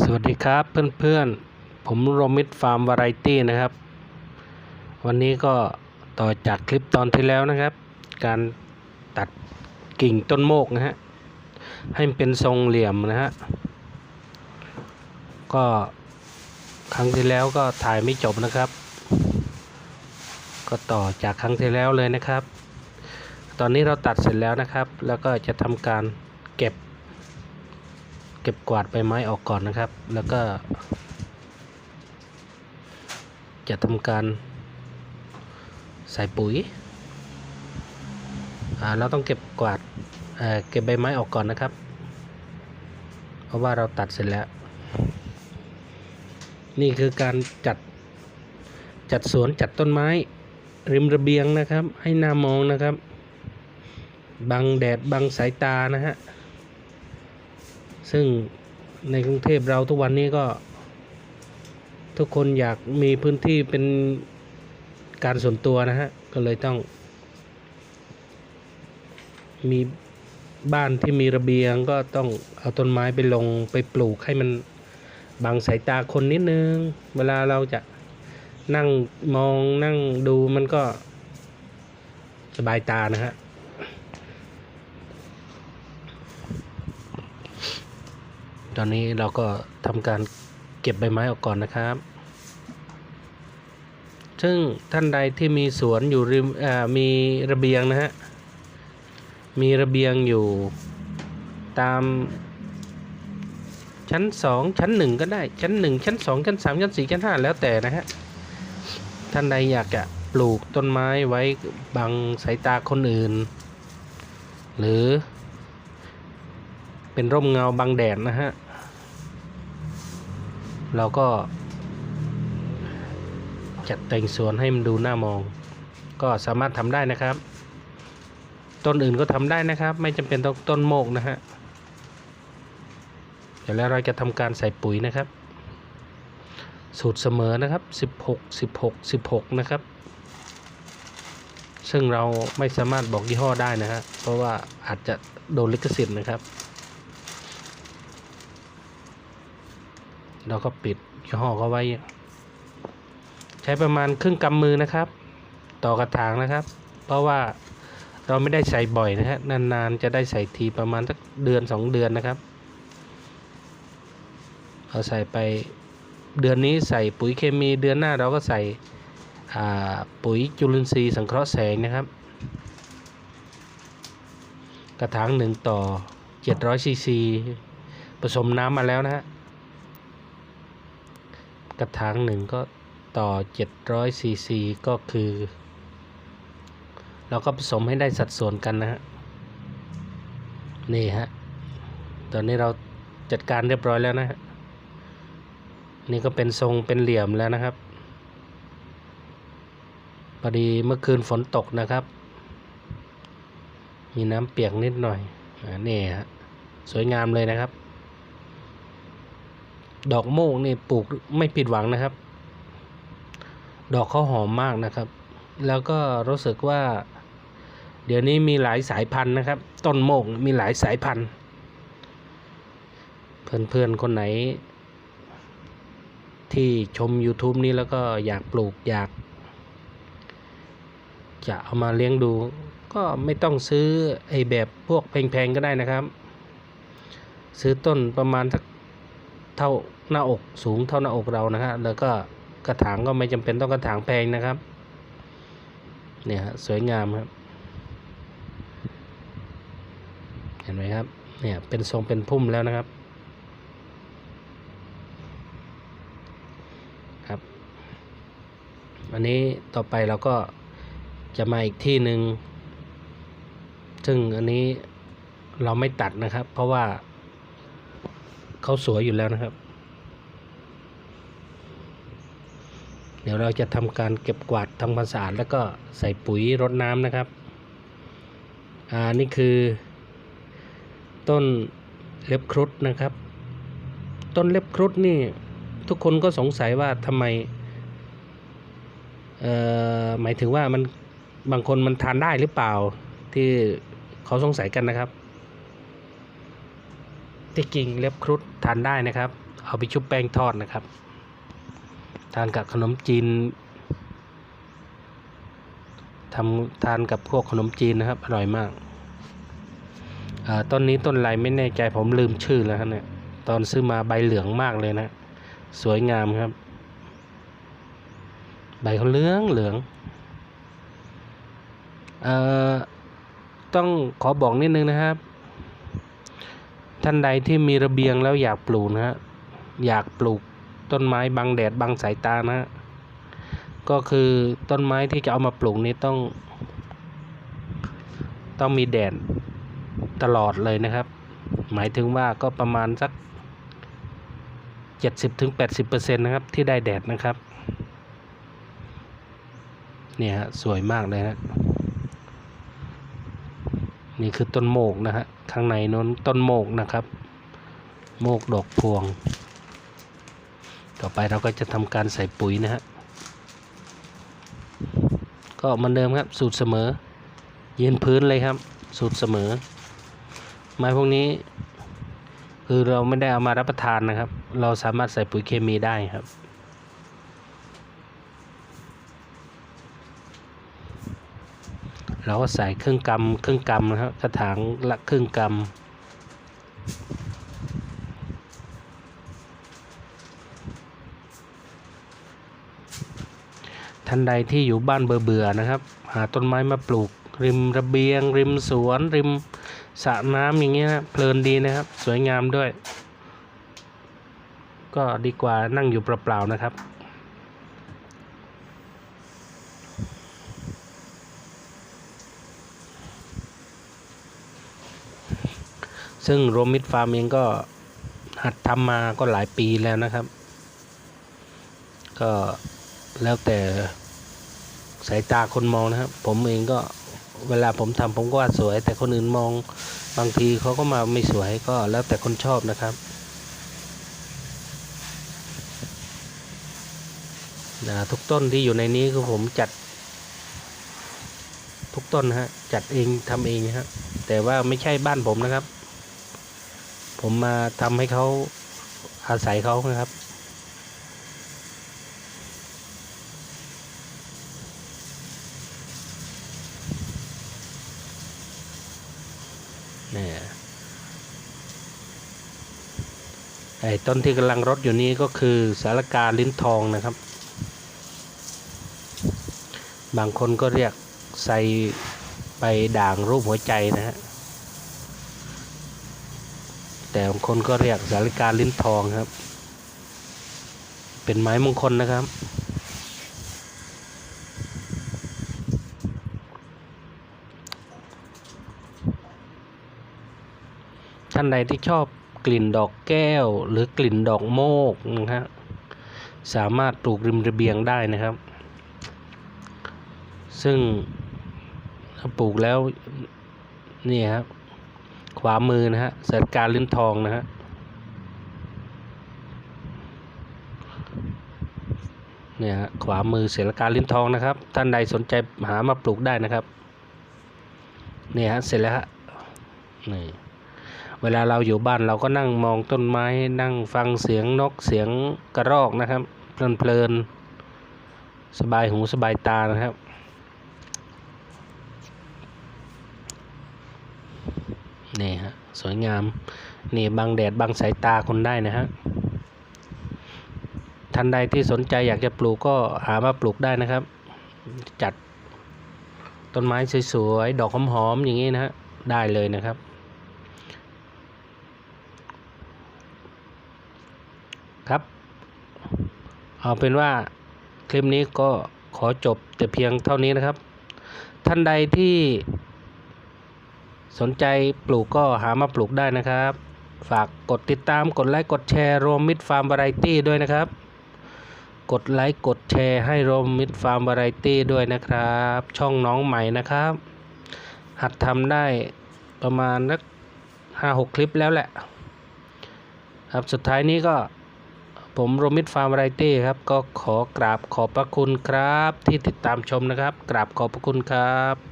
สวัสดีครับเพื่อนๆ ผมโรมิดฟาร์มวาไรตี้นะครับ วันนี้ก็ต่อจากคลิปตอนที่แล้วนะครับ การตัดกิ่งต้นโมกนะฮะ ให้มันเป็นทรงเหลี่ยมนะฮะ ก็ครั้งที่แล้วก็ถ่ายไม่จบนะครับ ก็ต่อจากครั้งที่แล้วเลยนะครับ ตอนนี้เราตัดเสร็จแล้วนะครับ แล้วก็จะทำการเก็บ เก็บกวาดใบไม้ออกก่อนนะครับ แล้วก็ จะทำการใส่ปุ๋ยเราต้องเก็บกวาดเเก็บใบไม้ออกก่อนนะครับ เพราะว่าเราตัดเสร็จแล้ว นี่คือการจัดจัดสวนจัดต้นไม้ ริมระเบียงนะครับ ให้หน้ามองนะครับ บังแดดบังสายตานะฮะ ซึ่งในกรุงเทพเราทุกวันนี้ก็ ทุกคนอยากมีพื้นที่เป็นการส่วนตัวนะฮะ ก็เลยต้อง มีบ้านที่มีระเบียงก็ต้องเอาต้นไม้ไปลงไปปลูกให้มันบังสายตาคนนิดนึง เวลาเราจะนั่งมองนั่งดูมันก็สบายตานะฮะ ตอนนี้เราก็ทำการเก็บใบไม้ออกก่อนนะครับ ซึ่งท่านใดที่มีสวนอยู่ริมมีระเบียงนะฮะ มีระเบียงอยู่ตามชั้นสองชั้นหนึ่งก็ได้ ชั้นหนึ่งชั้นสองชั้นสามชั้นสี่ชั้นห้าแล้วแต่นะฮะ ท่านใดอยากจะปลูกต้นไม้ไว้บังสายตาคนอื่น หรือเป็นร่มเงาบังแดดนะฮะ เราก็ จัดแต่งสวนให้มันดูน่ามอง ก็สามารถทำได้นะครับ ต้นอื่นก็ทำได้นะครับ ไม่จำเป็นต้องต้นโมกนะฮะเดี๋ยวแล้วเราจะทำการใส่ปุ๋ยนะครับ สูตรเสมอนะครับ 16 16 16 นะครับ ซึ่งเราไม่สามารถบอกยี่ห้อได้นะฮะเพราะว่าอาจจะโดนลิขสิทธิ์นะครับ เราก็ปิดยี่ห้อเขาไว้ ใช้ประมาณครึ่งกำมือนะครับ ต่อกระถางนะครับ เพราะว่าเราไม่ได้ใส่บ่อยนะฮะนานๆจะได้ใส่ทีประมาณสักเดือนสองเดือนนะครับเราใส่ไปเดือนนี้ใส่ปุ๋ยเคมีเดือนหน้าเราก็ใส่ปุ๋ยจุลินทรีย์สังเคราะห์แสงนะครับ กระถางหนึ่งต่อ700ซีซีผสมน้ำมาแล้วนะฮะ กระถางหนึ่งก็ต่อ 700ซีซีก็คือ เราก็ผสมให้ได้สัดส่วนกันนะฮะ นี่ฮะ ตอนนี้เราจัดการเรียบร้อยแล้วนะฮะ นี่ก็เป็นทรงเป็นเหลี่ยมแล้วนะครับพอดีเมื่อคืนฝนตกนะครับ มีน้ำเปียกนิดหน่อยอนี่ฮะ สวยงามเลยนะครับ ดอกโมกนี่ปลูกไม่ผิดหวังนะครับ ดอกเขาหอมมากนะครับ แล้วก็รู้สึกว่า เดี๋ยวนี้มีหลายสายพันธุ์นะครับ ต้นโมกมีหลายสายพันธุ์ เพื่อนๆคนไหน ที่ชม YouTube นี้แล้วก็อยากปลูกอยาก จะเอามาเลี้ยงดู ก็ไม่ต้องซื้อไอ้แบบพวกแพงๆก็ได้นะครับ ซื้อต้นประมาณสัก เท่าหน้าอกสูงเท่าหน้าอกเรานะฮะแล้วก็กระถางก็ไม่จำเป็นต้องกระถางแพงนะครับ เนี่ยฮะสวยงามครับ เห็นไหมครับ เนี่ยเป็นทรงเป็นพุ่มแล้วนะครับ ครับ อันนี้ต่อไปเราก็จะมาอีกที่หนึ่งซึ่งอันนี้เราไม่ตัดนะครับ เพราะว่า เขาสวยอยู่แล้วนะครับ เดี๋ยวเราจะทำการเก็บกวาดทำความสะอาดแล้วก็ใส่ปุ๋ยรดน้ำนะครับ อ่านี่คือ ต้นเล็บครุฑนะครับ ต้นเล็บครุฑนี่ทุกคนก็สงสัยว่าทำไมเอ่อหมายถึงว่ามันบางคนมันทานได้หรือเปล่าที่เขาสงสัยกันนะครับ ที่จริงเล็บครุฑทานได้นะครับ เอาไปชุบแป้งทอดนะครับ ทานกับขนมจีนทำทานกับพวกขนมจีนนะครับ อร่อยมากอ่าต้นนี้ต้นอะไรไม่แน่ใจผมลืมชื่อแล้วครับเนี่ยตอนซื้อมาใบเหลืองมากเลยนะ สวยงามครับ ใบเขาเหลืองเหลืองอ่อต้องขอบอกนิดนึงนะครับ ท่านใดที่มีระเบียงแล้วอยากปลูกนะฮะอยากปลูกต้นไม้บังแดดบังสายตานะฮะก็คือต้นไม้ที่จะเอามาปลูกนี้ต้อง ต้องมีแดดตลอดเลยนะครับ หมายถึงว่าก็ประมาณสัก 70-80%นะครับที่ได้แดดนะครับ เนี่ยฮะสวยมากเลยฮะ นี่คือต้นโมกนะฮะข้างในนั้นต้นโมกนะครับ โมกดอกพวง ต่อไปเราก็จะทำการใส่ปุ๋ยนะฮะก็เหมือนเดิมครับสูตรเสมอ ยืนพื้นเลยครับ สูตรเสมอ ไม้พวกนี้ คือเราไม่ได้เอามารับประทานนะครับ เราสามารถใส่ปุ๋ยเคมีได้ครับ เราก็ใส่ครึ่งกำครึ่งกำนะครับกระถางละครึ่งกำท่านใดที่อยู่บ้านเบื่อๆนะครับ หาต้นไม้มาปลูก ริมระเบียง ริมสวน ริมสระน้ำอย่างเงี้ยนะเพลินดีนะครับ สวยงามด้วย ก็ดีกว่านั่งอยู่เปล่าๆนะครับ ซึ่งโรมิดฟาร์มเองก็หัดทำมาก็หลายปีแล้วนะครับ ก็แล้วแต่สายตาคนมองนะครับ ผมเองก็เวลาผมทำผมก็ว่าสวย แต่คนอื่นมองบางทีเขาก็มาไม่สวยก็แล้วแต่คนชอบนะครับนะทุกต้นที่อยู่ในนี้คือผมจัด ทุกต้นนะฮะจัดเองทำเองฮะแต่ว่าไม่ใช่บ้านผมนะครับ ผมมาทำให้เขาอาศัยเขานะครับเนี่ยไอ้ต้นที่กำลังรดอยู่นี้ก็คือสารกาลิ้นทองนะครับ บางคนก็เรียกใส่ไปด่างรูปหัวใจนะฮะ แต่บางคนก็เรียกสาริกาลิ้นทองครับ เป็นไม้มงคลนะครับ ท่านใดที่ชอบกลิ่นดอกแก้วหรือกลิ่นดอกโมกนะฮะสามารถปลูกริมระเบียงได้นะครับ ซึ่งถ้าปลูกแล้วนี่ครับ ขวามือนะฮะเสารการลิ้นทองนะฮะเนี่ยฮะขวามือเสรการลิ้นทองนะครับ ท่านใดสนใจหามาปลูกได้นะครับเนี่ยฮะเสร็จแล้วฮะนี่เวลาเราอยู่บ้านเราก็นั่งมองต้นไม้นั่งฟังเสียงนกเสียงกระรอกนะครับ เพลินๆสบายหูสบายตานะครับ นี่ฮะสวยงามนี่บังแดดบังสายตาคนได้นะฮะท่านใดที่สนใจอยากจะปลูกก็หามาปลูกได้นะครับ จัดต้นไม้สวยๆ ดอกหอมๆอย่างนี้นะฮะได้เลยนะครับ ครับ เอาเป็นว่าคลิปนี้ก็ขอจบแต่เพียงเท่านี้นะครับ ท่านใดที่ สนใจปลูกก็หามาปลูกได้นะครับ ฝากกดติดตามกดไลค์กดแชร์โรมิดฟาร์มวาไรตี้ด้วยนะครับ กดไลค์กดแชร์ให้โรมิดฟาร์มวาไรตี้ด้วยนะครับ ช่องน้องใหม่นะครับ หัดทำได้ประมาณนักห้าหกคลิปแล้วแหละ ครับสุดท้ายนี้ก็ผมโรมิดฟาร์มวาไรตี้ครับ ก็ขอกราบขอบพระคุณครับ ที่ติดตามชมนะครับ กราบขอบพระคุณครับ